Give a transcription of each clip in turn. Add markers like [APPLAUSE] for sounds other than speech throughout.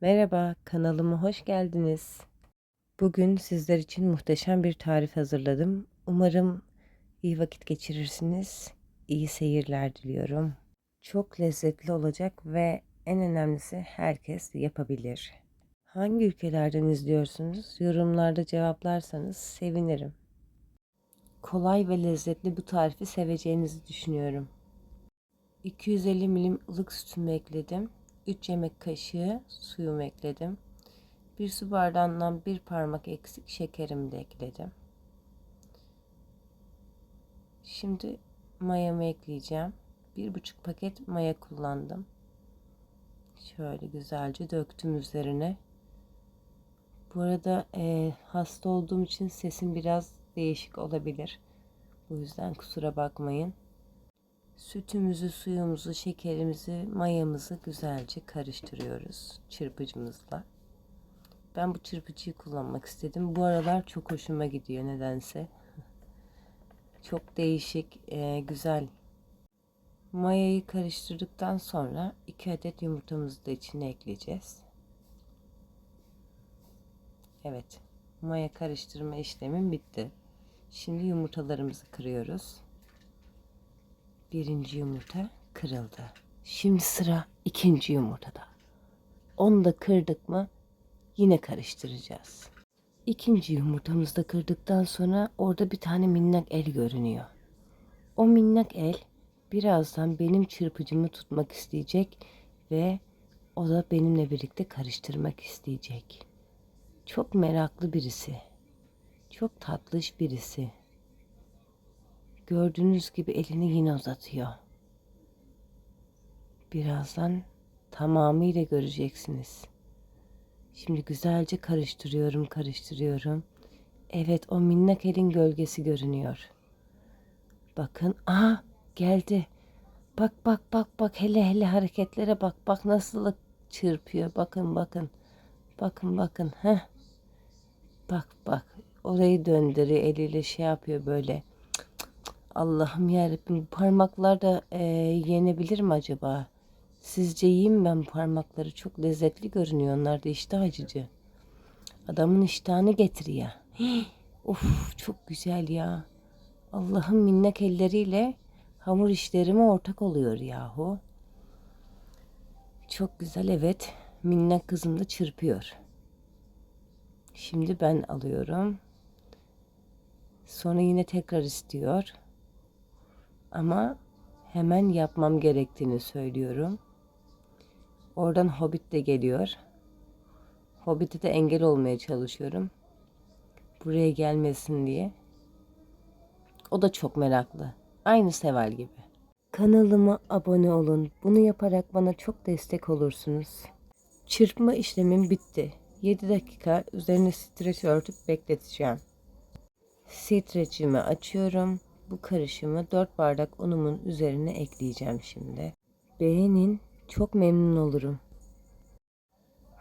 Merhaba, kanalıma hoş geldiniz. Bugün sizler için muhteşem bir tarif hazırladım. Umarım iyi vakit geçirirsiniz. İyi seyirler diliyorum. Çok lezzetli olacak ve en önemlisi herkes yapabilir. Hangi ülkelerden izliyorsunuz? Yorumlarda cevaplarsanız sevinirim. Kolay ve lezzetli bu tarifi seveceğinizi düşünüyorum. 250 milim ılık sütümü ekledim. 3 yemek kaşığı suyumu ekledim. Bir su bardağından bir parmak eksik şekerimi de ekledim. Şimdi mayamı ekleyeceğim. Bir buçuk paket maya kullandım. Şöyle güzelce döktüm üzerine. Bu arada e, hasta olduğum için sesim biraz değişik olabilir. Bu yüzden kusura bakmayın. Sütümüzü, suyumuzu, şekerimizi, mayamızı güzelce karıştırıyoruz çırpıcımızla. Ben bu çırpıcıyı kullanmak istedim. Bu aralar çok hoşuma gidiyor nedense. Çok değişik, e, güzel. Mayayı karıştırdıktan sonra 2 adet yumurtamızı da içine ekleyeceğiz. Evet, maya karıştırma işlemim bitti. Şimdi yumurtalarımızı kırıyoruz. Birinci yumurta kırıldı. Şimdi sıra ikinci yumurtada. Onu da kırdık mı yine karıştıracağız. İkinci yumurtamızı da kırdıktan sonra orada bir tane minnak el görünüyor. O minnak el birazdan benim çırpıcımı tutmak isteyecek ve o da benimle birlikte karıştırmak isteyecek. Çok meraklı birisi. Çok tatlış birisi. Gördüğünüz gibi elini yine uzatıyor. Birazdan tamamıyla göreceksiniz. Şimdi güzelce karıştırıyorum, karıştırıyorum. Evet, o minnak elin gölgesi görünüyor. Bakın, aha geldi. Bak bak bak bak hele hele hareketlere bak. Bak nasıl çırpıyor. Bakın bakın. Bakın bakın. Heh. Bak bak. Orayı döndürüyor eliyle şey yapıyor böyle. Allah'ım yarabbim parmaklar da e, yenebilir mi acaba? Sizce yiyeyim ben parmakları çok lezzetli görünüyor onlar da iştah açıcı. Adamın iştahını getiriyor. Hii, [GASPS] of çok güzel ya. Allah'ın minnak elleriyle hamur işlerime ortak oluyor yahu. Çok güzel evet. Minnak kızım da çırpıyor. Şimdi ben alıyorum. Sonra yine tekrar istiyor. Ama hemen yapmam gerektiğini söylüyorum. Oradan Hobbit de geliyor. Hobbit'e de engel olmaya çalışıyorum. Buraya gelmesin diye. O da çok meraklı. Aynı Seval gibi. Kanalıma abone olun. Bunu yaparak bana çok destek olursunuz. Çırpma işlemim bitti. 7 dakika üzerine streç örtüp bekleteceğim. Streçimi açıyorum. Bu karışımı 4 bardak unumun üzerine ekleyeceğim şimdi. Beğenin, çok memnun olurum.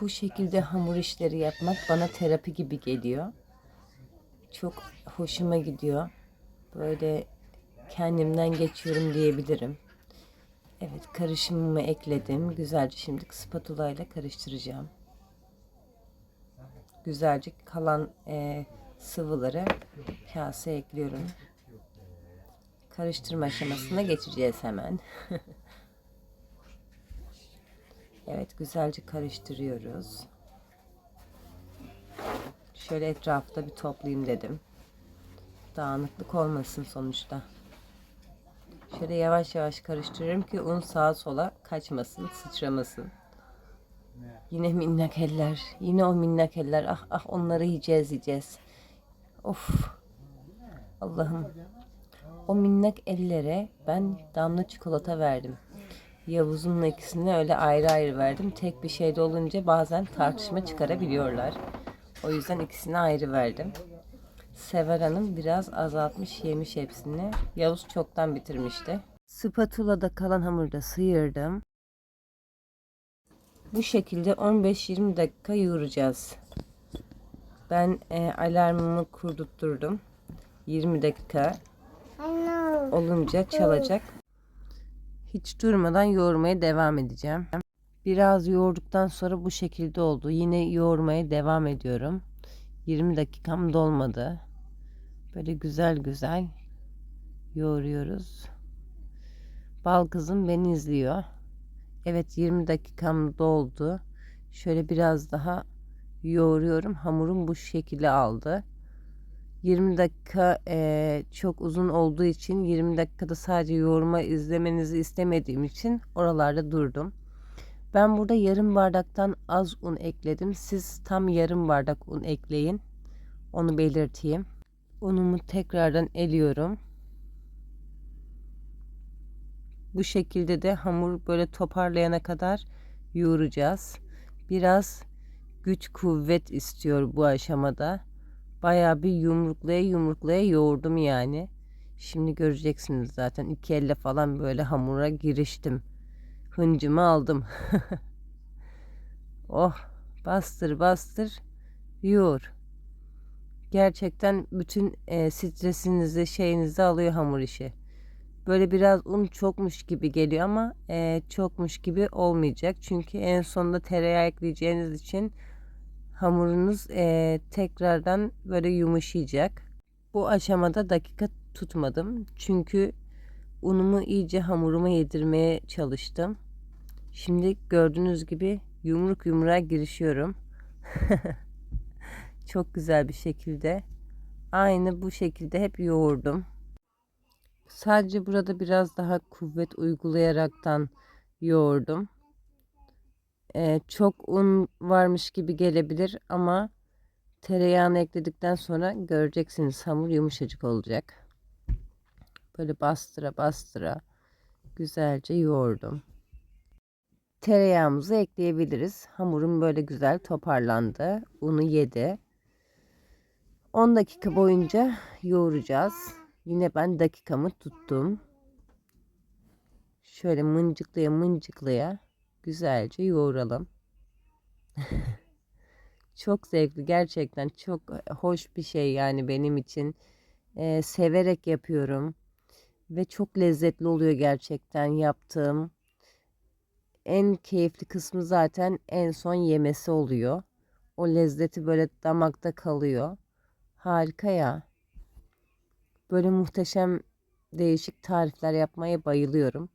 Bu şekilde hamur işleri yapmak bana terapi gibi geliyor. Çok hoşuma gidiyor. Böyle kendimden geçiyorum diyebilirim. Evet karışımımı ekledim. Güzelce şimdi spatula ile karıştıracağım. Güzelce kalan e, sıvıları kaseye ekliyorum. Karıştırma aşamasına geçeceğiz hemen. [LAUGHS] evet güzelce karıştırıyoruz. Şöyle etrafta bir toplayayım dedim. Dağınıklık olmasın sonuçta. Şöyle yavaş yavaş karıştırıyorum ki un sağa sola kaçmasın, sıçramasın. Yine minnak eller. Yine o minnak eller. Ah ah onları yiyeceğiz yiyeceğiz. Of. Allah'ım. O minnak ellere ben damla çikolata verdim. Yavuz'unla ikisini öyle ayrı ayrı verdim. Tek bir şeyde olunca bazen tartışma çıkarabiliyorlar. O yüzden ikisini ayrı verdim. Sever Hanım biraz azaltmış yemiş hepsini. Yavuz çoktan bitirmişti. Spatula'da kalan hamuru da sıyırdım. Bu şekilde 15-20 dakika yoğuracağız. Ben e, alarmımı kurdurtturdum. 20 dakika olunca çalacak. Hiç durmadan yoğurmaya devam edeceğim. Biraz yoğurduktan sonra bu şekilde oldu. Yine yoğurmaya devam ediyorum. 20 dakikam dolmadı. Böyle güzel güzel yoğuruyoruz. Bal kızım beni izliyor. Evet 20 dakikam doldu. Şöyle biraz daha yoğuruyorum. Hamurum bu şekilde aldı. 20 dakika e, çok uzun olduğu için 20 dakikada sadece yoğurma izlemenizi istemediğim için oralarda durdum. Ben burada yarım bardaktan az un ekledim. Siz tam yarım bardak un ekleyin. Onu belirteyim. Unumu tekrardan eliyorum. Bu şekilde de hamur böyle toparlayana kadar yoğuracağız. Biraz güç kuvvet istiyor bu aşamada. Bayağı bir yumruklaya yumruklaya yoğurdum yani. Şimdi göreceksiniz zaten iki elle falan böyle hamura giriştim. Hıncımı aldım. [LAUGHS] oh bastır bastır yoğur. Gerçekten bütün e, stresinizi şeyinizi alıyor hamur işi. Böyle biraz un çokmuş gibi geliyor ama e, çokmuş gibi olmayacak. Çünkü en sonunda tereyağı ekleyeceğiniz için hamurunuz e, tekrardan böyle yumuşayacak. Bu aşamada dakika tutmadım. Çünkü unumu iyice hamuruma yedirmeye çalıştım. Şimdi gördüğünüz gibi yumruk yumruğa girişiyorum. [LAUGHS] Çok güzel bir şekilde. Aynı bu şekilde hep yoğurdum. Sadece burada biraz daha kuvvet uygulayaraktan yoğurdum. Ee, çok un varmış gibi gelebilir ama tereyağını ekledikten sonra göreceksiniz hamur yumuşacık olacak. Böyle bastıra bastıra güzelce yoğurdum. Tereyağımızı ekleyebiliriz. Hamurum böyle güzel toparlandı. Unu yedi. 10 dakika boyunca yoğuracağız. Yine ben dakikamı tuttum. Şöyle mıncıklaya mıncıklaya güzelce yoğuralım. [LAUGHS] çok zevkli gerçekten çok hoş bir şey yani benim için. Ee, severek yapıyorum ve çok lezzetli oluyor gerçekten yaptığım. En keyifli kısmı zaten en son yemesi oluyor. O lezzeti böyle damakta kalıyor. Harika ya. Böyle muhteşem değişik tarifler yapmaya bayılıyorum.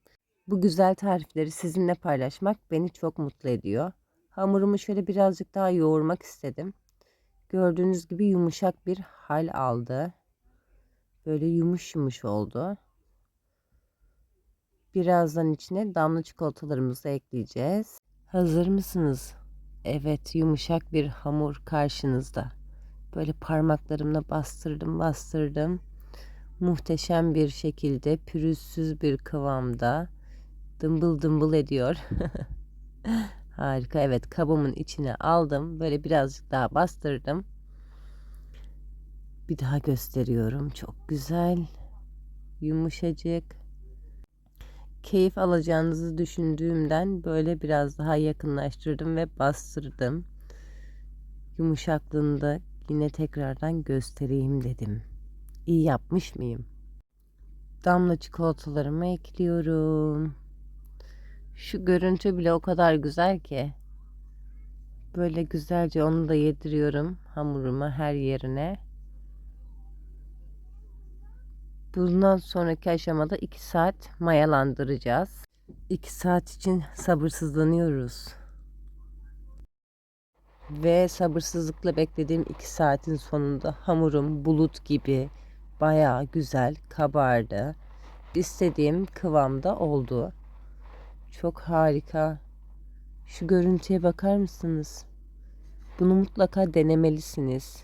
Bu güzel tarifleri sizinle paylaşmak beni çok mutlu ediyor. Hamurumu şöyle birazcık daha yoğurmak istedim. Gördüğünüz gibi yumuşak bir hal aldı. Böyle yumuş yumuş oldu. Birazdan içine damla çikolatalarımızı ekleyeceğiz. Hazır mısınız? Evet, yumuşak bir hamur karşınızda. Böyle parmaklarımla bastırdım, bastırdım. Muhteşem bir şekilde pürüzsüz bir kıvamda dımbıl dımbıl ediyor. [LAUGHS] Harika. Evet, kabımın içine aldım. Böyle birazcık daha bastırdım. Bir daha gösteriyorum. Çok güzel. Yumuşacık keyif alacağınızı düşündüğümden böyle biraz daha yakınlaştırdım ve bastırdım. Yumuşaklığını da yine tekrardan göstereyim dedim. İyi yapmış mıyım? Damla çikolatalarımı ekliyorum. Şu görüntü bile o kadar güzel ki. Böyle güzelce onu da yediriyorum hamuruma her yerine. Bundan sonraki aşamada 2 saat mayalandıracağız. 2 saat için sabırsızlanıyoruz. Ve sabırsızlıkla beklediğim 2 saatin sonunda hamurum bulut gibi bayağı güzel kabardı. İstediğim kıvamda oldu. Çok harika. Şu görüntüye bakar mısınız? Bunu mutlaka denemelisiniz.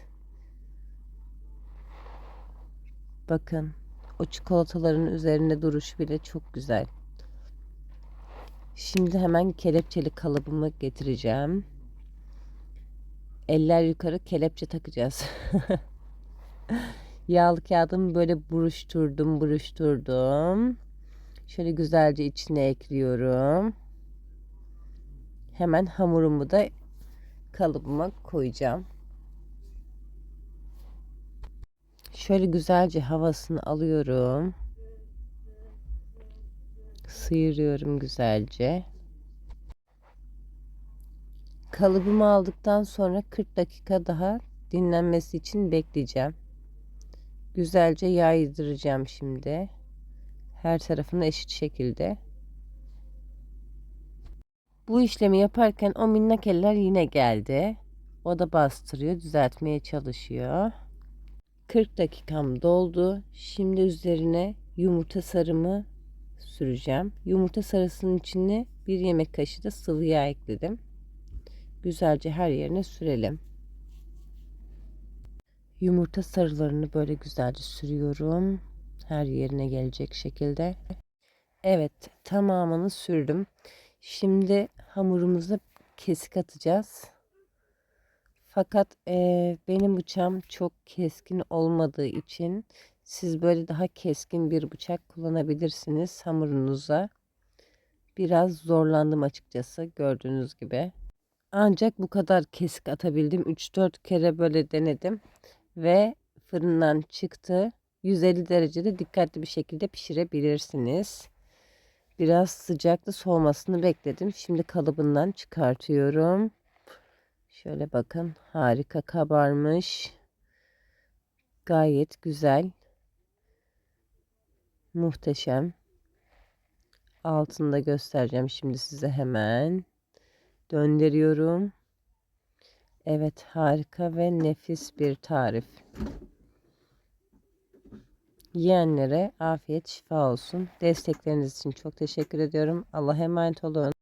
Bakın. O çikolataların üzerinde duruş bile çok güzel. Şimdi hemen kelepçeli kalıbımı getireceğim. Eller yukarı kelepçe takacağız. [LAUGHS] Yağlı kağıdımı böyle buruşturdum, buruşturdum. Şöyle güzelce içine ekliyorum. Hemen hamurumu da kalıbıma koyacağım. Şöyle güzelce havasını alıyorum. Sıyırıyorum güzelce. Kalıbımı aldıktan sonra 40 dakika daha dinlenmesi için bekleyeceğim. Güzelce yaydıracağım şimdi. Her tarafını eşit şekilde. Bu işlemi yaparken o minnak eller yine geldi. O da bastırıyor, düzeltmeye çalışıyor. 40 dakikam doldu. Şimdi üzerine yumurta sarımı süreceğim. Yumurta sarısının içine bir yemek kaşığı da sıvı yağ ekledim. Güzelce her yerine sürelim. Yumurta sarılarını böyle güzelce sürüyorum. Her yerine gelecek şekilde. Evet, tamamını sürdüm. Şimdi hamurumuza kesik atacağız. Fakat e, benim bıçağım çok keskin olmadığı için siz böyle daha keskin bir bıçak kullanabilirsiniz hamurunuza. Biraz zorlandım açıkçası gördüğünüz gibi. Ancak bu kadar kesik atabildim. 3-4 kere böyle denedim ve fırından çıktı. 150 derecede dikkatli bir şekilde pişirebilirsiniz. Biraz sıcakta soğumasını bekledim. Şimdi kalıbından çıkartıyorum. Şöyle bakın harika kabarmış. Gayet güzel. Muhteşem. Altını da göstereceğim şimdi size hemen. Döndürüyorum. Evet harika ve nefis bir tarif. Yiyenlere afiyet şifa olsun. Destekleriniz için çok teşekkür ediyorum. Allah'a emanet olun.